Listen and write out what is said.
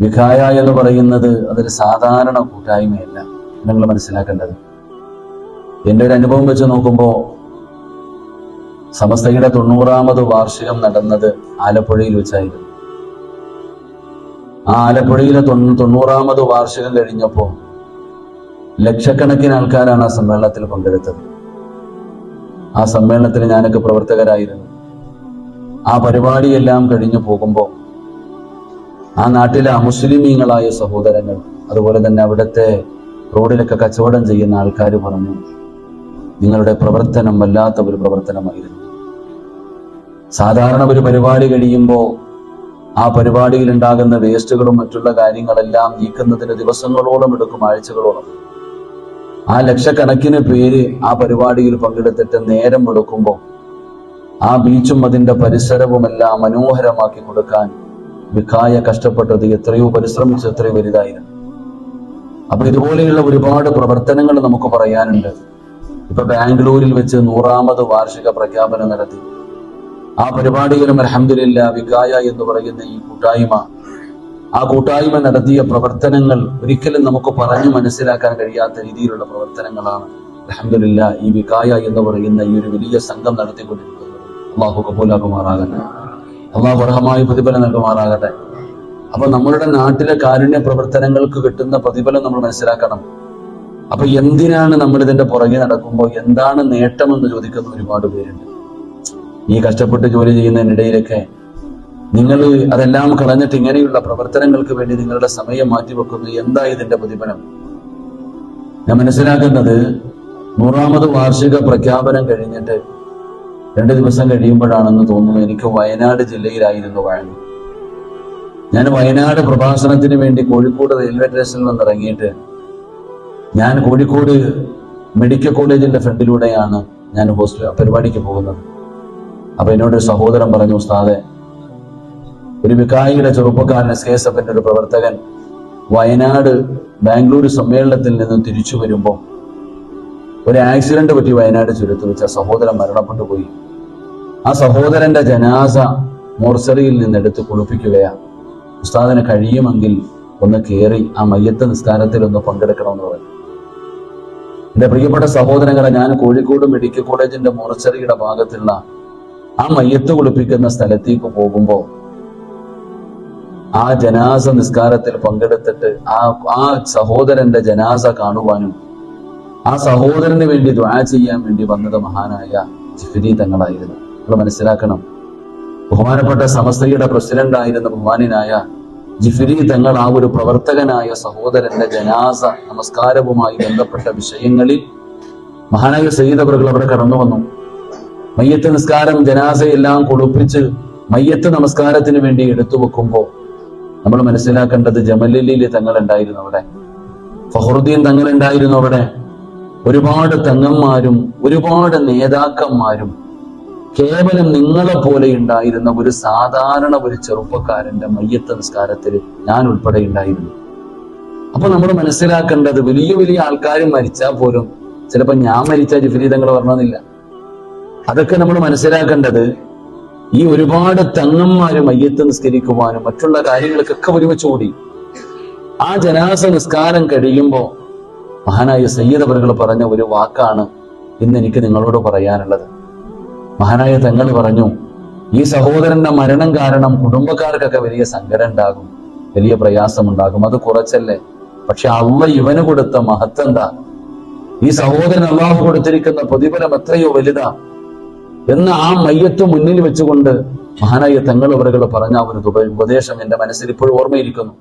വിഖായ എന്ന് പറയുന്നത് അതൊരു സാധാരണ കൂട്ടായ്മയല്ല. നിങ്ങൾ മനസ്സിലാക്കേണ്ടത്. എന്റെ ഒരു അനുഭവം വെച്ച് നോക്കുമ്പോൾ സമസ്തയുടെ തൊണ്ണൂറാമത് വാർഷികം നടന്നത് ആലപ്പുഴയിൽ വെച്ചായിരുന്നു. ആ ആലപ്പുഴയിലെ തൊണ്ണൂ- തൊണ്ണൂറാമത് വാർഷികം കഴിഞ്ഞപ്പോൾ ലക്ഷക്കണക്കിന് ആൾക്കാരാണ് ആ സമ്മേളനത്തിൽ പങ്കെടുത്തത്. ആ സമ്മേളനത്തിൽ ഞാനൊക്കെ പ്രവർത്തകരായിരുന്നു. ആ പരിപാടിയെല്ലാം കഴിഞ്ഞു പോകുമ്പോൾ ആ നാട്ടിലെ അമുസ്ലിമീങ്ങളായ സഹോദരങ്ങൾ അതുപോലെ തന്നെ അവിടുത്തെ റോഡിലൊക്കെ കച്ചവടം ചെയ്യുന്ന ആൾക്കാർ പറഞ്ഞു നിങ്ങളുടെ പ്രവർത്തനം വല്ലാത്ത ഒരു പ്രവർത്തനമായിരുന്നു. സാധാരണ ഒരു പരിപാടി കഴിയുമ്പോൾ ആ പരിപാടിയിൽ ഉണ്ടാകുന്ന വേസ്റ്റുകളും മറ്റുള്ള കാര്യങ്ങളെല്ലാം നീക്കുന്നതിന് ദിവസങ്ങളോളം എടുക്കും ആഴ്ചകളോളം. ആ ലക്ഷക്കണക്കിന് പേര് ആ പരിപാടിയിൽ പങ്കെടുത്തിട്ട് നേരം എടുക്കുമ്പോൾ ആ ബീച്ചും അതിന്റെ പരിസരവുമെല്ലാം മനോഹരമാക്കി കൊടുക്കാൻ വിക്കായ കഷ്ടപ്പെട്ടത് എത്രയോ പരിശ്രമിച്ച് എത്രയോ വലുതായിരുന്നു. അപ്പൊ ഇതുപോലെയുള്ള ഒരുപാട് പ്രവർത്തനങ്ങൾ നമുക്ക് പറയാനുണ്ട്. ഇപ്പൊ ബാംഗ്ലൂരിൽ വെച്ച് നൂറാമത് വാർഷിക പ്രഖ്യാപനം നടത്തി. ആ പരിപാടിയിലും അലഹമില്ല വികായ എന്ന് പറയുന്ന ഈ കൂട്ടായ്മ ആ കൂട്ടായ്മ നടത്തിയ പ്രവർത്തനങ്ങൾ ഒരിക്കലും നമുക്ക് പറഞ്ഞു മനസ്സിലാക്കാൻ കഴിയാത്ത രീതിയിലുള്ള പ്രവർത്തനങ്ങളാണ് അലഹമില്ല ഈ വികായ എന്ന് പറയുന്ന ഈ ഒരു വലിയ സംഘം നടത്തിക്കൊണ്ടിരിക്കുന്നത്. അള്ളാഹു കബൂലാക്കുമാറാകട്ടെ. അള്ളാഹു പ്രതിഫലം നൽകുമാറാകട്ടെ. അപ്പൊ നമ്മളുടെ നാട്ടിലെ കാരുണ്യ പ്രവർത്തനങ്ങൾക്ക് കിട്ടുന്ന പ്രതിഫലം നമ്മൾ മനസ്സിലാക്കണം. അപ്പൊ എന്തിനാണ് നമ്മൾ ഇതിന്റെ പുറകെ നടക്കുമ്പോൾ എന്താണ് നേട്ടം എന്ന് ചോദിക്കുന്ന ഒരുപാട് പേരുണ്ട്. ഈ കഷ്ടപ്പെട്ട് ജോലി ചെയ്യുന്നതിനിടയിലൊക്കെ നിങ്ങൾ അതെല്ലാം കളഞ്ഞിട്ട് ഇങ്ങനെയുള്ള പ്രവർത്തനങ്ങൾക്ക് വേണ്ടി നിങ്ങളുടെ സമയം മാറ്റിവെക്കുന്നു. എന്താ ഇതിന്റെ പ്രതിഫലം? ഞാൻ മനസ്സിലാക്കുന്നത് നൂറാമത് വാർഷിക പ്രഖ്യാപനം കഴിഞ്ഞിട്ട് രണ്ട് ദിവസം കഴിയുമ്പോഴാണെന്ന് തോന്നുന്നു എനിക്ക് വയനാട് ജില്ലയിലായിരുന്നു വഴങ്ങി. ഞാൻ വയനാട് പ്രഭാഷണത്തിന് വേണ്ടി കോഴിക്കോട് റെയിൽവേ സ്റ്റേഷനിൽ നിന്ന് ഇറങ്ങിയിട്ട് ഞാൻ കോഴിക്കോട് മെഡിക്കൽ കോളേജിന്റെ ഫ്രണ്ടിലൂടെയാണ് ഞാൻ ഹോസ്റ്റൽ പരിപാടിക്ക് പോകുന്നത്. അപ്പൊ എന്നോട് സഹോദരൻ പറഞ്ഞു ഉസ്താദെ ഒരു വികായിയുടെ ചെറുപ്പക്കാരൻ എസ് കെ എസ് എഫിന്റെ ഒരു പ്രവർത്തകൻ വയനാട് ബാംഗ്ലൂർ സമ്മേളനത്തിൽ നിന്ന് തിരിച്ചു വരുമ്പോൾ ഒരു ആക്സിഡന്റ് പറ്റി വയനാട് ചുരത്ത് വെച്ച് സഹോദരൻ മരണപ്പെട്ടു പോയി ആ സഹോദരന്റെ ജനാസ മോർച്ചറിയിൽ നിന്ന് എടുത്ത് കുളിപ്പിക്കുകയാണ്. ഉസ്താദിന് കഴിയുമെങ്കിൽ ഒന്ന് കയറി ആ മയ്യത്ത് നിസ്കാരത്തിൽ ഒന്ന് പങ്കെടുക്കണമെന്ന് പറഞ്ഞു. എന്റെ പ്രിയപ്പെട്ട സഹോദരങ്ങളെ ഞാൻ കോഴിക്കോട് മെഡിക്കൽ കോളേജിന്റെ മോർച്ചറിയുടെ ഭാഗത്തുള്ള ആ മയ്യത്ത് കുളിപ്പിക്കുന്ന സ്ഥലത്തേക്ക് പോകുമ്പോൾ ആ ജനാസ നിസ്കാരത്തിൽ പങ്കെടുത്തിട്ട് ആ ആ സഹോദരന്റെ ജനാസ കാണുവാനും ആ സഹോദരന് വേണ്ടി ദ്വാ ചെയ്യാൻ വേണ്ടി വന്നത് മഹാനായ ജിഫിരി തങ്ങളായിരുന്നു. നമ്മൾ മനസ്സിലാക്കണം. ബഹുമാനപ്പെട്ട സമസ്തയുടെ പ്രസിഡന്റ് ആയിരുന്ന ബഹുമാനായ ജിഫിരി തങ്ങൾ ആ ഒരു പ്രവർത്തകനായ സഹോദരന്റെ ജനാസ നമസ്കാരവുമായി ബന്ധപ്പെട്ട വിഷയങ്ങളിൽ മഹാനായ സയ്യിദവറുകൾ അവിടെ കടന്നു വന്നു. മയ്യത്ത് നിസ്കാരം ജനാസയെല്ലാം കുളിപ്പിച്ച് മയ്യത്ത് നമസ്കാരത്തിന് വേണ്ടി എടുത്തു വെക്കുമ്പോൾ നമ്മൾ മനസ്സിലാക്കേണ്ടത് ജമലലിയിൽ തങ്ങൾ ഉണ്ടായിരുന്നു അവിടെ. ഫഹറുദ്ദീൻ തങ്ങൾ ഉണ്ടായിരുന്നു അവിടെ. ഒരുപാട് തങ്ങന്മാരും ഒരുപാട് നേതാക്കന്മാരും കേവലം നിങ്ങളെ പോലെ ഉണ്ടായിരുന്ന ഒരു സാധാരണ ഒരു ചെറുപ്പക്കാരന്റെ മയ്യത്ത് നിസ്കാരത്തിൽ ഞാൻ ഉൾപ്പെടെ ഉണ്ടായിരുന്നു. അപ്പൊ നമ്മൾ മനസ്സിലാക്കേണ്ടത് വലിയ വലിയ ആൾക്കാർ മരിച്ചാൽ പോലും ചിലപ്പോൾ ഞാൻ മരിച്ച വിപരീതങ്ങൾ പറഞ്ഞതെന്നില്ല അതൊക്കെ നമ്മൾ മനസ്സിലാക്കേണ്ടത് ഈ ഒരുപാട് തങ്ങന്മാര് മയ്യത്ത് നിസ്കരിക്കുവാനും മറ്റുള്ള കാര്യങ്ങൾക്കൊക്കെ ഒരുമിച്ച് ഓടി ആ ജനാസ നിസ്കാരം കഴിയുമ്പോൾ മഹാനായ സയ്യദ് അവറുകൾ പറഞ്ഞ ഒരു വാക്കാണ് ഇന്ന് എനിക്ക് നിങ്ങളോട് പറയാനുള്ളത്. മഹാനായ തങ്ങൾ പറഞ്ഞു ഈ സഹോദരന്റെ മരണം കാരണം കുടുംബക്കാർക്കൊക്കെ വലിയ സങ്കടം ഉണ്ടാകും വലിയ പ്രയാസമുണ്ടാകും. അത് കുറച്ചല്ലേ? പക്ഷെ അള്ള ഇവന് കൊടുത്ത മഹത്വം എന്താ? ഈ സഹോദരൻ അള്ളാഹു കൊടുത്തിരിക്കുന്ന പ്രതിഫലം എത്രയോ വലുതാ. എന്ന് ആ മയ്യത്ത് മുന്നിൽ വെച്ചുകൊണ്ട് മഹാനായ തങ്ങൾ അവരുകൾ പറഞ്ഞ ഒരു ഉപ- ഉപദേശം എന്റെ മനസ്സിൽ ഇപ്പോഴും ഓർമ്മയിരിക്കുന്നു